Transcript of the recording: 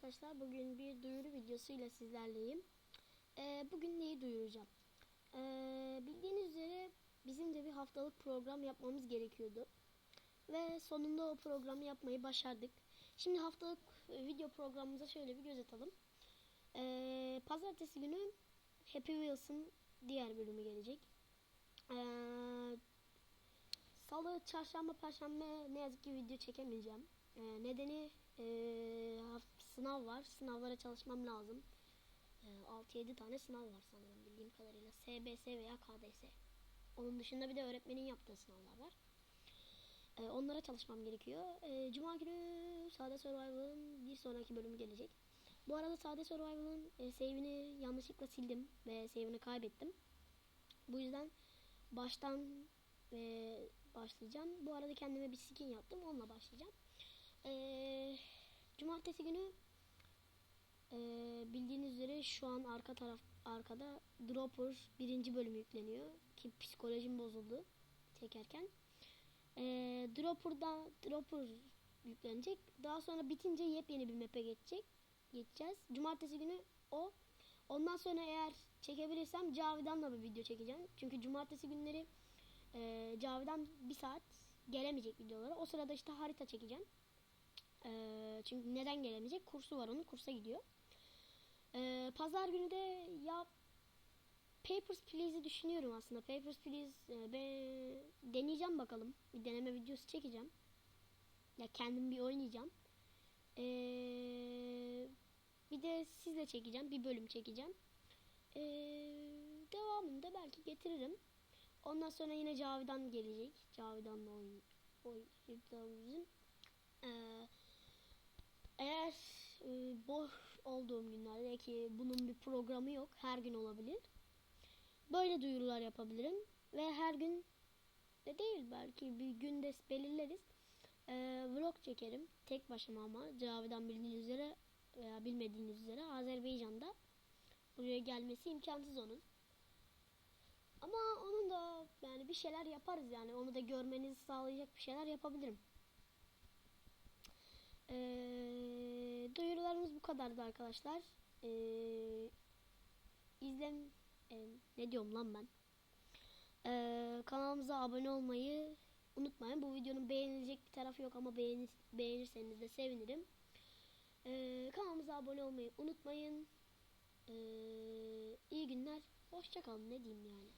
arkadaşlar. Bugün bir duyuru videosuyla sizlerleyim. Ee, bugün neyi duyuracağım? Ee, bildiğiniz üzere bizim de bir haftalık program yapmamız gerekiyordu. Ve sonunda o programı yapmayı başardık. Şimdi haftalık e, video programımıza şöyle bir göz atalım. Ee, pazartesi günü Happy Wheels'ın diğer bölümü gelecek. Ee, Salı, çarşamba, perşembe ne yazık ki video çekemeyeceğim. Ee, nedeni e, sınav var. Sınavlara çalışmam lazım. Ee, 6-7 tane sınav var sanırım bildiğim kadarıyla. SBS veya KDS. Onun dışında bir de öğretmenin yaptığı sınavlar var. Ee, onlara çalışmam gerekiyor. Ee, Cuma günü Sade Survival'ın bir sonraki bölümü gelecek. Bu arada Sade Survival'ın e, save'ini yanlışlıkla sildim ve save'ini kaybettim. Bu yüzden baştan ve başlayacağım. Bu arada kendime bir skin yaptım. Onunla başlayacağım. Ee, cumartesi günü e, bildiğiniz üzere şu an arka taraf arkada Dropper birinci bölüm yükleniyor. Ki psikolojim bozuldu çekerken. Ee, Dropper'da Dropper yüklenecek. Daha sonra bitince yepyeni bir map'e geçecek. Geçeceğiz. Cumartesi günü o. Ondan sonra eğer çekebilirsem Cavidan'la bir video çekeceğim. Çünkü cumartesi günleri e, Cavidan bir saat gelemeyecek videolara. O sırada işte harita çekeceğim. E, çünkü neden gelemeyecek? Kursu var onun. Kursa gidiyor. E, Pazar günü de ya Papers, Please'i düşünüyorum aslında. Papers, Please e, ben deneyeceğim bakalım. Bir deneme videosu çekeceğim. Ya kendim bir oynayacağım. E, bir de sizle çekeceğim. Bir bölüm çekeceğim. E, devamını da belki getiririm. Ondan sonra yine Cavidan gelecek. Cavidan'la oyun oynayacağımızın. Ee, eğer e, boş olduğum günlerde ki bunun bir programı yok. Her gün olabilir. Böyle duyurular yapabilirim. Ve her gün de değil belki bir günde belirleriz. Ee, vlog çekerim. Tek başıma ama Cavidan bildiğiniz üzere veya bilmediğiniz üzere Azerbaycan'da buraya gelmesi imkansız onun. Ama onun da yani bir şeyler yaparız yani. Onu da görmenizi sağlayacak bir şeyler yapabilirim. Ee, duyurularımız bu kadardı arkadaşlar. Ee, izlem e, ne diyorum lan ben? Ee, kanalımıza abone olmayı unutmayın. Bu videonun beğenilecek bir tarafı yok ama beğenir, beğenirseniz de sevinirim. Ee, kanalımıza abone olmayı unutmayın. Ee, iyi günler. Hoşçakalın ne diyeyim yani.